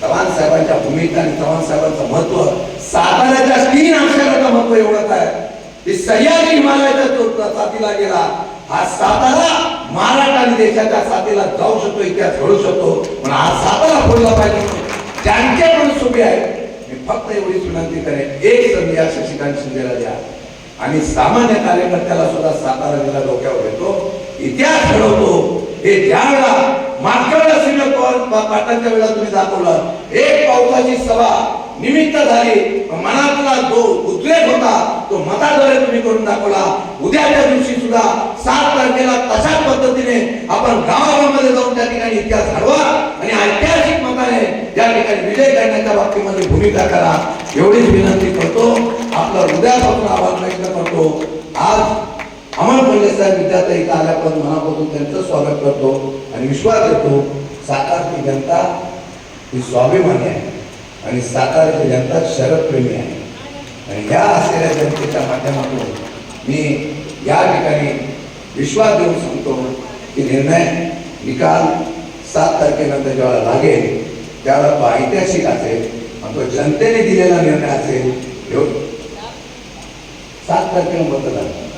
चव्हाण साहेबांच्या भूमिका आणि चव्हाण साहेबांचं महत्त्व साताऱ्याच्या तीन अक्षराचं महत्त्व एवढंच आहे. की सह्याद्री हिमालयाच्या तो साथीला गेला. हा सातारा महाराष्ट्र आणि देशाच्या साथीला जाऊ शकतो इतिहास घडू शकतो. पण हा सातारा फोडला पाहिजे म्हणून ज्यांचे पण सुबे मी फक्त एवढीच विनंती करेन एक संधी या शशिकांत शिंदेला द्या. आणि सामान्य कार्यकर्त्याला सुद्धा सातारा जिल्हा डोक्यावर घेतो. इतिहास घडवतो. हे ज्या वेळा मागच्या वेळेला सिनियर वेळेला तुम्ही दाखवलं. एक पावसाची सभा निमित्त झाली. मनातला जो उद्रेक होता तो मताद्वारे तुम्ही करून दाखवला. उद्याच्या दिवशी सुद्धा सात तारखेला तशाच पद्धतीने आपण गावागावामध्ये जाऊन त्या ठिकाणी इतिहास घडवा आणि ऐतिहासिक मताने त्या ठिकाणी विजय करण्याच्या बाबतीमध्ये भूमिका करा. एवढीच विनंती करतो. आपला हृदयापासून आवाज व्यक्त करतो. आज अमर पल्ले साहेब विद्यार्थी इथं आल्यापासून मनापासून त्यांचं स्वागत करतो आणि विश्वास देतो. सातारची जनता ही स्वाभिमानी आहे आणि सातारची जनता शरदप्रेमी आहे. आणि या असलेल्या जनतेच्या माध्यमातून मी या ठिकाणी विश्वास देऊन सांगतो की निर्णय निकाल सात तारखेनंतर जेव्हा लागेल त्यावेळेला तो ऐतिहासिक असेल आणि तो जनतेने दिलेला निर्णय असेल सात तारखेला मतदान.